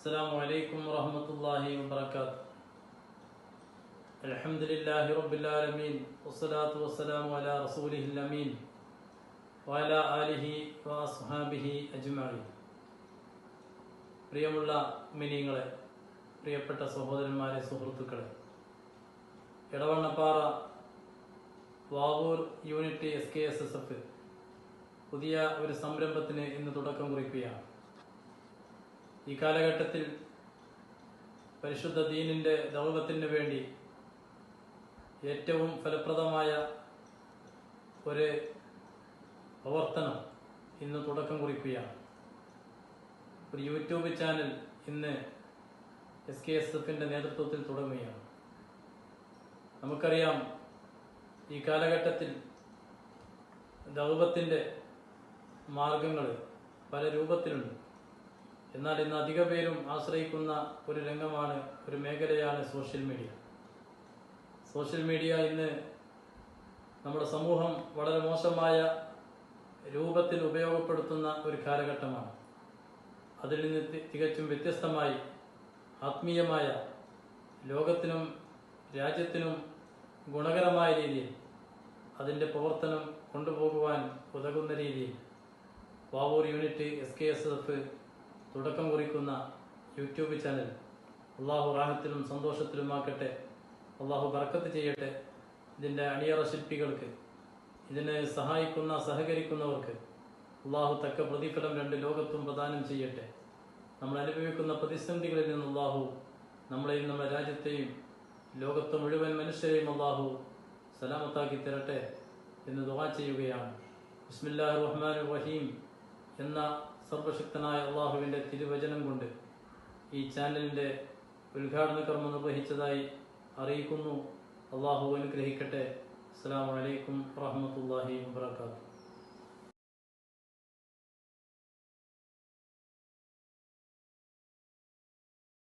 السلام عليكم ورحمة الله وبركاته الحمد لله رب العالمين والصلاة والسلام على رسوله الأمين وعلى آله وأصحابه أجمعين പ്രിയമുള്ള മിനിങ്ങളെ പ്രിയപ്പെട്ട സഹോദരന്മാരെ സുഹൃത്തുക്കളെ Edavannappara Vavoor unit S K S S F പുതിയ ഒരു സംരംഭത്തിന് ഇന്ന് തുടക്കം കുറിക്കുകയാണ് ഈ കാലഘട്ടത്തിൽ പരിശുദ്ധ ദീനിന്റെ ദൗർവത്തിന് വേണ്ടി ഏറ്റവും ഫലപ്രദമായ ഒരു പ്രവർത്തനം ഇന്ന് തുടക്കം കുറിക്കുകയാണ്. ഒരു യൂട്യൂബ് ചാനൽ ഇന്ന് എസ് കെ എസ് എഫിന്റെ നേതൃത്വത്തിൽ തുടങ്ങുകയാണ്. നമുക്കറിയാം ഈ കാലഘട്ടത്തിൽ ദൗർവത്തിന്റെ മാർഗങ്ങൾ പല രൂപത്തിലുണ്ട്. എന്നാൽ ഇന്ന് അധിക പേരും ആശ്രയിക്കുന്ന ഒരു രംഗമാണ് ഒരു മേഖലയാണ് സോഷ്യൽ മീഡിയ. സോഷ്യൽ മീഡിയ ഇന്ന് നമ്മുടെ സമൂഹം വളരെ മോശമായ രൂപത്തിൽ ഉപയോഗപ്പെടുത്തുന്ന ഒരു കാലഘട്ടമാണ്. അതിൽ നിന്ന് തികച്ചും വ്യത്യസ്തമായി ആത്മീയമായ ലോകത്തിനും രാജ്യത്തിനും ഗുണകരമായ രീതിയിൽ അതിന്റെ പ്രവർത്തനം കൊണ്ടുപോകുവാൻ ഉതകുന്ന രീതിയിൽ Vavoor unit S K S F തുടക്കം കുറിക്കുന്ന യൂട്യൂബ് ചാനൽ അള്ളാഹു റാഹത്തിലും സന്തോഷത്തിലുമാക്കട്ടെ. അള്ളാഹു ബർക്കത്ത് ചെയ്യട്ടെ. ഇതിന്റെ അണിയറ ശില്പികൾക്ക് ഇതിനെ സഹായിക്കുന്ന സഹകരിക്കുന്നവർക്ക് അള്ളാഹു തക്ക പ്രതിഫലം രണ്ട് ലോകത്തും പ്രദാനം ചെയ്യട്ടെ. നമ്മൾ അനുഭവിക്കുന്ന പ്രതിസന്ധികളിൽ നിന്ന് അള്ളാഹു നമ്മളെയും നമ്മുടെ രാജ്യത്തെയും ലോകത്തെ മുഴുവൻ മനുഷ്യരെയും അള്ളാഹു സലാമത്താക്കി തരട്ടെ എന്ന് ദുവാ ചെയ്യുകയാണ്. ബിസ്മില്ലാഹി റഹ്മാൻ റഹീം എന്ന സർവശക്തനായ അള്ളാഹുവിന്റെ തിരുവചനം കൊണ്ട് ഈ ചാനലിന്റെ ഉദ്ഘാടന കർമ്മം നിർവഹിച്ചതായി അറിയിക്കുന്നു. അള്ളാഹു അനുഗ്രഹിക്കട്ടെ. അസ്സാം വലൈക്കും വാഹമത്തല്ലാഹി വാത്തു